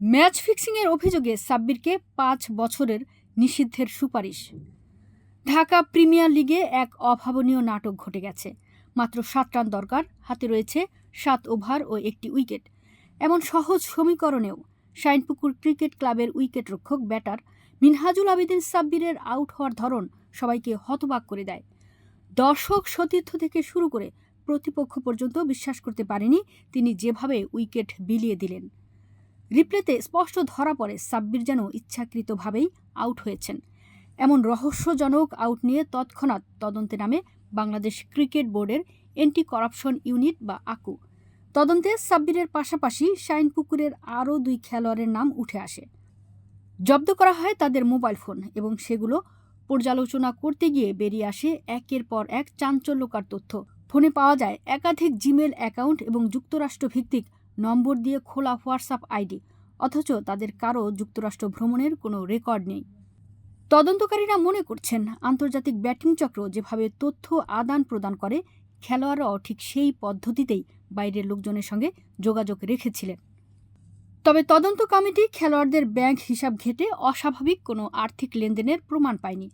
Match ফিক্সিংয়ের অভিযোগে সাব্বিরকে পাঁচ বছরের নিষিদ্ধের সুপারিশ। ঢাকা প্রিমিয়ার লিগে এক অভাবনীয় নাটক ঘটে গেছে। মাত্র সাত রান দরকার, হাতে রয়েছে সাত ওভার ও একটি উইকেট। এমন সহজ সমীকরণেও শাইনপুকুর ক্রিকেট ক্লাবের উইকেট রক্ষক ব্যাটার মিনহাজুল আবেদিন সাব্বিরের আউট হওয়ার ধরন সবাইকে হতবাক করে দেয়। দর্শক সতীর্থ থেকে শুরু করে প্রতিপক্ষ পর্যন্ত বিশ্বাস করতে পারেনি তিনি যেভাবে উইকেট বিলিয়ে দিলেন। রিপ্লেতে স্পষ্ট ধরা পড়ে, সাব্বির যেন ইচ্ছাকৃতভাবেই আউট হয়েছেন। এমন রহস্যজনক আউট নিয়ে তৎক্ষণাৎ তদন্তে নামে বাংলাদেশ ক্রিকেট বোর্ডের এন্টি করাপশন ইউনিট বা আকু। তদন্তে সাব্বিরের পাশাপাশি শাইনপুকুরের আরও দুই খেলোয়াড়ের নাম উঠে আসে। জব্দ করা হয় তাদের মোবাইল ফোন এবং সেগুলো পর্যালোচনা করতে গিয়ে বেরিয়ে আসে একের পর এক চাঞ্চল্যকার তথ্য। ফোনে পাওয়া যায় একাধিক জিমেল অ্যাকাউন্ট এবং যুক্তরাষ্ট্র ভিত্তিক নম্বর দিয়ে খোলা হোয়াটসঅ্যাপ আইডি, অথচ তাদের কারও যুক্তরাষ্ট্র ভ্রমণের কোনো রেকর্ড নেই। তদন্তকারীরা মনে করছেন, আন্তর্জাতিক ব্যাটিং চক্র যেভাবে তথ্য আদান প্রদান করে, খেলোয়াড়রাও ঠিক সেই পদ্ধতিতেই বাইরের লোকজনের সঙ্গে যোগাযোগ রেখেছিলেন। তবে তদন্ত কমিটি খেলোয়াড়দের ব্যাংক হিসাব ঘেটে অস্বাভাবিক কোনো আর্থিক লেনদেনের প্রমাণ পায়নি।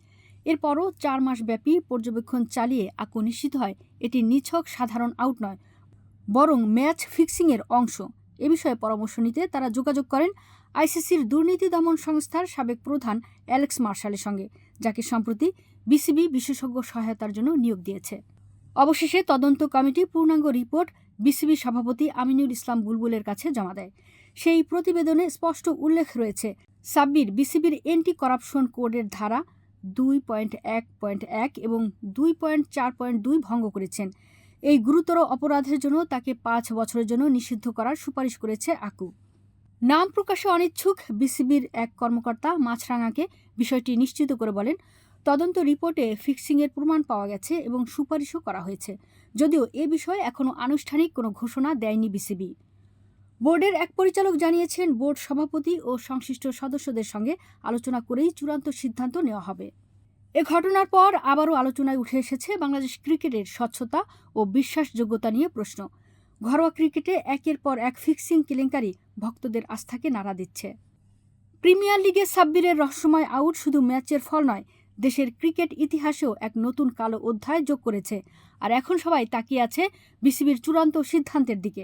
এরপরও চার মাস ব্যাপী পর্যবেক্ষণ চালিয়ে আকু নিশ্চিত হয়, এটি নিছক সাধারণ আউট নয়। বরং ম্যাচ ফিক্সিংয়ের অংশ। এ বিষয়ে পরামর্শ নিতে তারা যোগাযোগ করেন আইসিসির দুর্নীতি দমন সংস্থার সাবেক প্রধান অ্যালেক্স মার্শালের সঙ্গে, যাকে সম্প্রতি বিসিবি বিশেষজ্ঞ সহায়তার জন্য নিয়োগ দিয়েছে। অবশেষে তদন্ত কমিটি পূর্ণাঙ্গ রিপোর্ট বিসিবি সভাপতি আমিনুল ইসলাম বুলবুলের কাছে জমা দেয়। সেই প্রতিবেদনে স্পষ্ট উল্লেখ রয়েছে, সাব্বির বিসিবির এন্টি করাপশন কোডের ধারা দুই পয়েন্ট এক পয়েন্ট এক এবং দুই পয়েন্ট চার পয়েন্ট দুই ভঙ্গ করেছেন। এই গুরুতর অপরাধের জন্য তাকে পাঁচ বছরের জন্য নিষিদ্ধ করার সুপারিশ করেছে আকু। নাম প্রকাশে অনিচ্ছুক বিসিবির এক কর্মকর্তা মাছরাঙাকে বিষয়টি নিশ্চিত করে বলেন, তদন্ত রিপোর্টে ফিক্সিংয়ের প্রমাণ পাওয়া গেছে এবং সুপারিশও করা হয়েছে। যদিও এ বিষয়ে এখনও আনুষ্ঠানিক কোনো ঘোষণা দেয়নি বিসিবি। বোর্ডের এক পরিচালক জানিয়েছেন, বোর্ড সভাপতি ও সংশ্লিষ্ট সদস্যদের সঙ্গে আলোচনা করেই চূড়ান্ত সিদ্ধান্ত নেওয়া হবে। এ ঘটনার পর আবারও আলোচনায় উঠে এসেছে বাংলাদেশ ক্রিকেটের স্বচ্ছতা ও বিশ্বাসযোগ্যতা নিয়ে প্রশ্ন। ঘরোয়া ক্রিকেটে একের পর এক ফিক্সিং কেলেঙ্কারি ভক্তদের আস্থাকে নাড়া দিচ্ছে। প্রিমিয়ার লিগে সাব্বিরের রহস্যময় আউট শুধু ম্যাচের ফল নয়, দেশের ক্রিকেট ইতিহাসেও এক নতুন কালো অধ্যায় যোগ করেছে। আর এখন সবাই তাকিয়ে আছে বিসিবির চূড়ান্ত সিদ্ধান্তের দিকে।